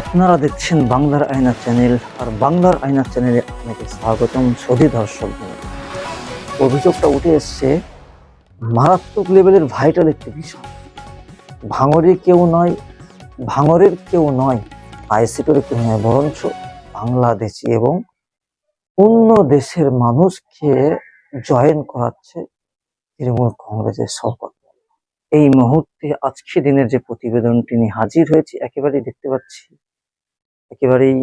আপনারা দেখছেন বাংলার আয়না চ্যানেল, আর বাংলার আয়না চ্যানেলে আপনাকে স্বাগতম সধি দর্শক অভিযোগটা উঠে এসছে, মারাত্মক লেভেলের ভাইটাল একটি বিষয়। ভাঙরে কেউ নয় ভাঙরের কেউ নয় আইসিপির কেউ নয়, বরঞ্চ বাংলাদেশি এবং অন্য দেশের মানুষকে জয়েন করাচ্ছে তৃণমূল কংগ্রেসের শপথ এই মুহূর্তে আজকে দিনের যে প্রতিবেদনটি নিয়ে হাজির হয়েছে, একেবারেই দেখতে পাচ্ছি একেবারেই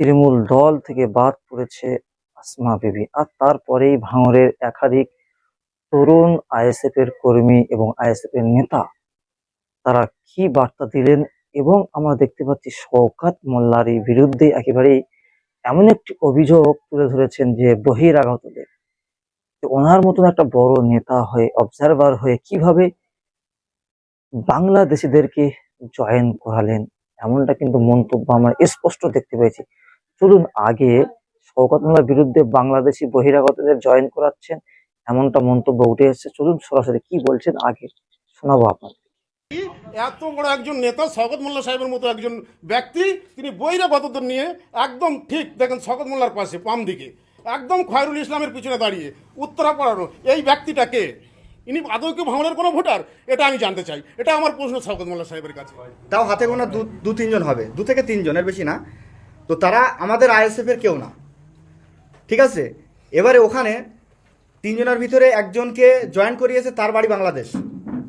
তৃণমূল দল থেকে বাদ পড়েছে আসমা বিবি। আর তারপরেই ভাঙরের একাধিক তরুণ আইএসএফ এর কর্মী এবং আইএসএফ এর নেতা, তারা কি বার্তা দিলেন এবং আমরা দেখতে পাচ্ছি শওকাত মোল্লার বিরুদ্ধে একেবারেই এমন একটি অভিযোগ তুলে ধরেছেন যে বহিরাগতদের ওনার মতন একটা বড় নেতা হয়ে অবজারভার হয়ে কীভাবে বাংলাদেশিদেরকে জয়েন করালেন এমনটা কিন্তু মন্তব্য আমরা স্পষ্ট দেখতে পেয়েছি। চলুন আগে শওকত মোল্লার বিরুদ্ধে বাংলাদেশি বহিরাগতদের জয়েন করাচ্ছেন, এমনটা মন্তব্য উঠে এসেছে। চলুন সরাসরি কি বলছেন আগে শোনাবো আপনাদের। এত বড় একজন নেতা শওকত মোল্লা সাহেবের মতো একজন ব্যক্তি, তিনি বহিরাগতদের নিয়ে একদম ঠিক, দেখেন শওকত মোল্লার পাশে পাম দিকে একদম খয়রুল ইসলামের পিছনে দাঁড়িয়ে উত্তরা পড়ানো এই ব্যক্তিটাকে ইনি আদৌ কি ভাঙনের কোনো ভোটার? এটা আমি জানতে চাই। এটা আমার প্রশ্ন শওকত মোল্লা সাহেবের কাছে। তাও হাতে গোনা দু দু তিনজন হবে। দু থেকে তিনজনের বেশি না। তো তারা আমাদের আইএসএফের কেউ না। ঠিক আছে? এবারে ওখানে তিনজনের ভিতরে একজনকে জয়েন করিয়েছে তার বাড়ি বাংলাদেশ।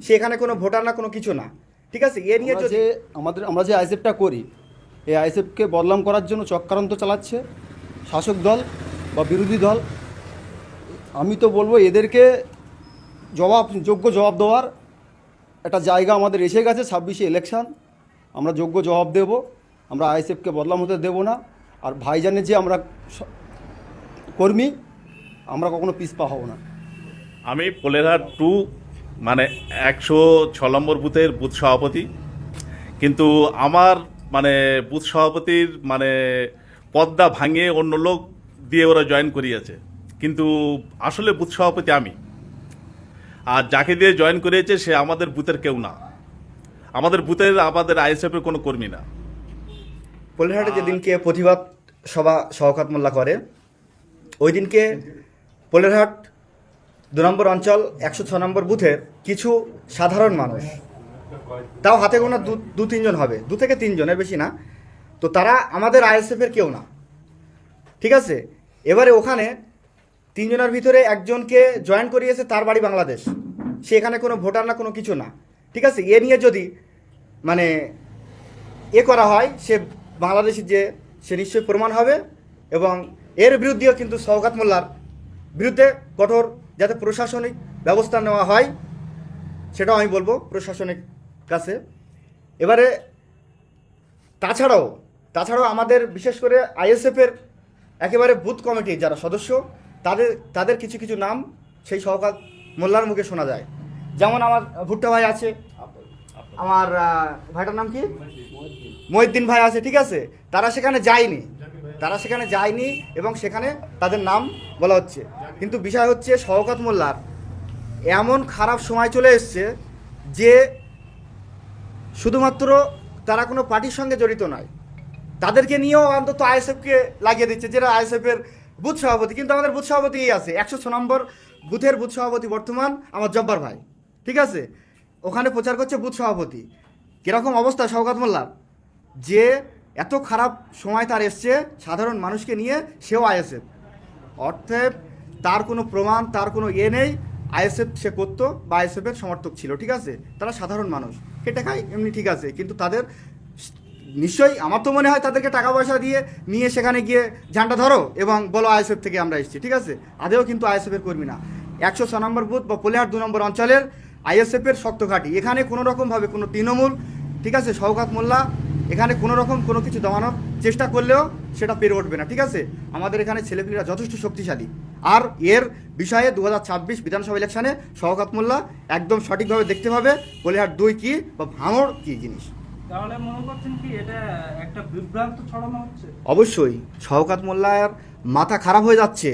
সে এখানে কোনো ভোটার না কোনো কিছু না। ঠিক আছে? এ নিয়ে যে আমাদের আমরা যে আইসেফটা করি এই আইএসএফকে বদলাম করার জন্য চক্রান্ত চালাচ্ছে শাসক দল বা বিরোধী দল। আমি তো বলব এদেরকে জবাব, যোগ্য জবাব দেওয়ার একটা জায়গা আমাদের এসে গেছে ছাব্বিশে ইলেকশান আমরা যোগ্য জবাব দেব, আমরা আইএসএফকে বদলাম হতে দেব না। আর ভাইজানের যে আমরা কর্মী, আমরা কখনো পিছপা হব না। আমি পোলেরহাট টু মানে একশো ছ নম্বর বুথের বুথ সভাপতি। কিন্তু আমার মানে বুথ সভাপতির মানে পদ্মা ভাঙিয়ে অন্য লোক দিয়ে ওরা জয়েন করিয়েছে। কিন্তু আসলে বুথ সভাপতি আমি। আর যাকে দিয়ে জয়েন করিয়েছে সে আমাদের বুথের কেউ না। আমাদের বুথের আমাদের আইএসএফের কোনো কর্মী না। পোলেরহাটে যেদিনকে প্রতিবাদ সভা শওকাত মোল্লা করে, ওই দিনকে পোলেরহাট দু নম্বর অঞ্চল একশো ছ নম্বর বুথের কিছু সাধারণ মানুষ, তাও হাতে গোনা দু দু তিনজন হবে, দু থেকে তিনজনের বেশি না, তো তারা আমাদের আইএসএফের কেউ না। ঠিক আছে? এবারে ওখানে তিনজনের ভিতরে একজনকে জয়েন করিয়েছে তার বাড়ি বাংলাদেশ। সে এখানে কোনো ভোটার না, কোনো কিছু না। ঠিক আছে? এ নিয়ে যদি মানে এ করা হয়, সে বাংলাদেশি যে, সে নিশ্চয়ই প্রমাণ হবে এবং এর বিরুদ্ধেও কিন্তু সৌগাত মোল্লার বিরুদ্ধে কঠোর যাতে প্রশাসনিক ব্যবস্থা নেওয়া হয়, সেটাও আমি বলব প্রশাসনিক কাছে। এবারে, তাছাড়াও তাছাড়াও আমাদের বিশেষ করে আইএসএফের একেবারে বুথ কমিটির যারা সদস্য তাদের তাদের কিছু কিছু নাম সেই সহকাত মোল্লার মুখে শোনা যায়। যেমন আমার ভুট্টা ভাই আছে, আমার ভাইটার নাম কি? মহিদ্দিন ভাই আছে, ঠিক আছে? তারা সেখানে যায়নি। তারা সেখানে যায়নি এবং সেখানে তাদের নাম বলা হচ্ছে। কিন্তু বিষয় হচ্ছে শওকত মোল্লার, এমন খারাপ সময় চলে এসছে যে শুধুমাত্র তারা কোনো পার্টির সঙ্গে জড়িত নয়। তাদেরকে নিয়েও অন্তত আইএসএফকে লাগিয়ে দিচ্ছে, যেটা আইএসএফের বুথ সভাপতি, কিন্তু আমাদের বুথ সভাপতিই আছে। একশো ছ নম্বর বুথের বুথ সভাপতি বর্তমান আমার জব্বার ভাই। ঠিক আছে? ওখানে প্রচার করছে বুথ সভাপতি। কীরকম অবস্থা, শওকাত মোল্লার? যে এত খারাপ সময় তার এসছে, সাধারণ মানুষকে নিয়ে সেও আইএসএফ। অর্থের তার কোনো প্রমাণ, তার কোনো ইয়ে নেই, আইএসএফ সে করতো বা আইএসএফের সমর্থক ছিল, ঠিক আছে? তারা সাধারণ মানুষ। খেটে খায়, এমনি ঠিক আছে। কিন্তু তাদের নিশ্চয়ই আমার তো মনে হয় তাদেরকে টাকা পয়সা দিয়ে নিয়ে সেখানে গিয়ে ঝান্ডা ধরো এবং বলো আইএসএফ থেকে আমরা এসেছি, ঠিক আছে? আদেও কিন্তু আইএসএফের কর্মী না। একশো ছ নম্বর বুথ বা পোলেহাট দু নম্বর অঞ্চলের আইএসএফের শক্ত ঘাঁটি। এখানে কোনো রকমভাবে কোনো তৃণমূল, ঠিক আছে? শওকাত মোল্লা, এখানে কোনো রকম কোনো কিছু দমানোর চেষ্টা করলেও সেটা পেরে উঠবে না, ঠিক আছে? আমাদের এখানে ছেলেপিলেরা যথেষ্ট শক্তিশালী। আর এর বিষয়ে দু হাজার ছাব্বিশ বিধানসভা ইলেকশনে শওকাত মোল্লা একদম সঠিকভাবে দেখতে হবে পোলেহাট দুই কী বা ভাঙড় কী জিনিস। তাহলে মনে করছেন কি এটা একটা বিভ্রান্ত ছড়ানো হচ্ছে? অবশ্যই শওকাত মোল্লার মাথা খারাপ হয়ে যাচ্ছে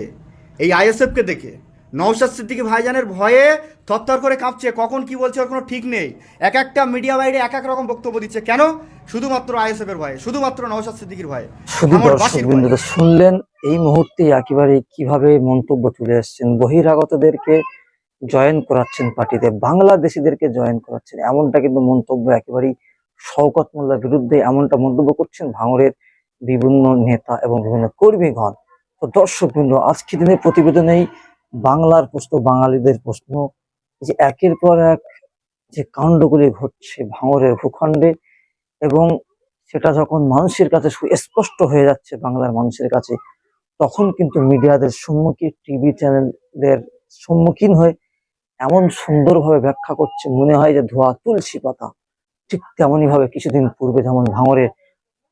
এই আইএসএফকে দেখে। নওশাদ সিদ্দিকী ভাইজানের ভয়ে থরথর করে কাঁপছে কখন কি বলছে ওর কোনো ঠিক নেই। এক একটা মিডিয়া বাইরে এক এক রকম বক্তব্য দিচ্ছে। কেন? শুধুমাত্র আইএসএফ এর ভয়ে শুধুমাত্র নওশাদ সিদ্দিকীর ভয়ে। শুধু। শুনলেন এই মুহূর্তে একেবারে কীভাবে মন্তব্য তুলে এসছেন? বহিরাগতদেরকে জয়েন করাচ্ছেন পার্টিতে বাংলাদেশিদেরকে জয়েন করাচ্ছেন এমনটা কিন্তু মন্তব্য একেবারেই শওকত মোল্লার বিরুদ্ধে এমনটা মন্তব্য করছেন ভাঙরের বিভিন্ন নেতা এবং বিভিন্ন কর্মীগণ। তো দর্শক বিন্দু আজকে দিনের প্রতিবেদনেই বাংলার প্রশ্ন, বাঙালিদের প্রশ্ন, যে একের পর এক যে কাণ্ডগুলি ঘটছে ভাঙরের ভূখণ্ডে এবং সেটা যখন মানুষের কাছে সুস্পষ্ট হয়ে যাচ্ছে বাংলার মানুষের কাছে, তখন কিন্তু মিডিয়াদের সম্মুখীন টিভি চ্যানেলদের সম্মুখীন হয়ে এমন সুন্দরভাবে ব্যাখ্যা করছে, মনে হয় যে ধোয়া তুলসী পাতা। ঠিক তেমনই ভাবে কিছুদিন পূর্বে যেমন ভাঙরের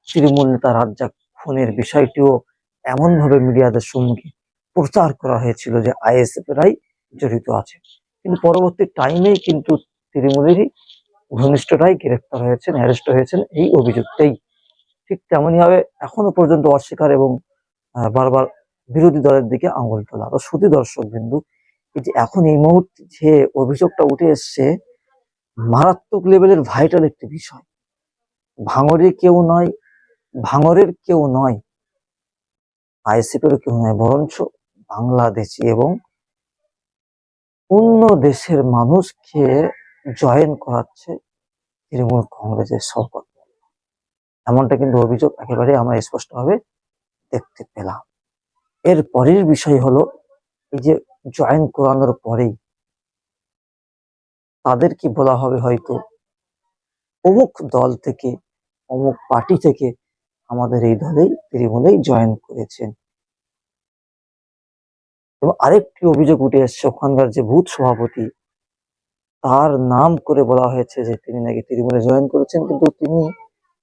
তৃণমূল নেতা রাজ্জাক খুনের বিষয়টিও এমনভাবে মিডিয়াদের সম্মুখে প্রচার করা হয়েছিল যে আইএসএফ রাই জড়িত আছে। কিন্তু পরবর্তী টাইমেই কিন্তু তৃণমূলেরই ঘনিষ্ঠরাই গ্রেপ্তার হয়েছেন অ্যারেস্ট হয়েছেন এই অভিযুক্তেই ঠিক তেমনই ভাবে এখনও পর্যন্ত অস্বীকার এবং বারবার বিরোধী দলের দিকে আঙুল তোলা। তো শুধু দর্শক বিন্দু যে এখন এই মুহূর্তে যে অভিযোগটা উঠে এসছে মারাত্মক লেভেলের ভাইটাল একটি বিষয় ভাঙরে কেউ নয়, ভাঙরের কেউ নয় আইএসএফেরও কেউ নয়, বরঞ্চ বাংলাদেশি এবং অন্য দেশের মানুষকে জয়েন করাচ্ছে তৃণমূল কংগ্রেসের মোল্লা। এমনটা কিন্তু অভিযোগ একেবারে আমরা স্পষ্টভাবে দেখতে পেলাম এর পরের বিষয় হলো, এই যে জয়েন করানোর পরেই তাদেরকে বলা হবে হয়তো অমুক দল থেকে, অমুক পার্টি থেকে আমাদের এই দলেই, তৃণমূলেই জয়েন করেছেন। এবং আরেকটি অভিযোগ উঠে এসছে ওখানকার যে বুথ সভাপতি, তার নাম করে বলা হয়েছে যে তিনি নাকি তৃণমূলে জয়েন করেছেন, কিন্তু তিনি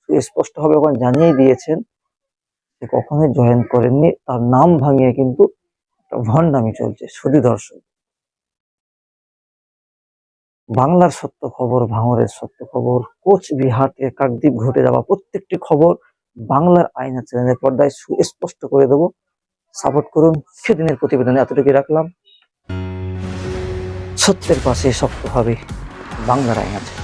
স্পষ্ট ভাবে ওখানে জানিয়ে দিয়েছেন যে কখনোই জয়েন করেননি। তার নাম ভাঙিয়ে কিন্তু একটা ভণ্ডামি চলছে শুধু দর্শক বাংলার সত্য খবর, ভাঙরের সত্য খবর কোচবিহারকে কাকদ্বীপ ঘটে যাওয়া প্রত্যেকটি খবর বাংলার আইনা চ্যানেলের পর্দায় সুস্পষ্ট করে দেবো। সাপোর্ট করুন, সেদিনের প্রতিবেদনে এতটুকু রাখলাম। সত্যের পাশে শক্ত হবে বাংলার আইনা চ্যানেল।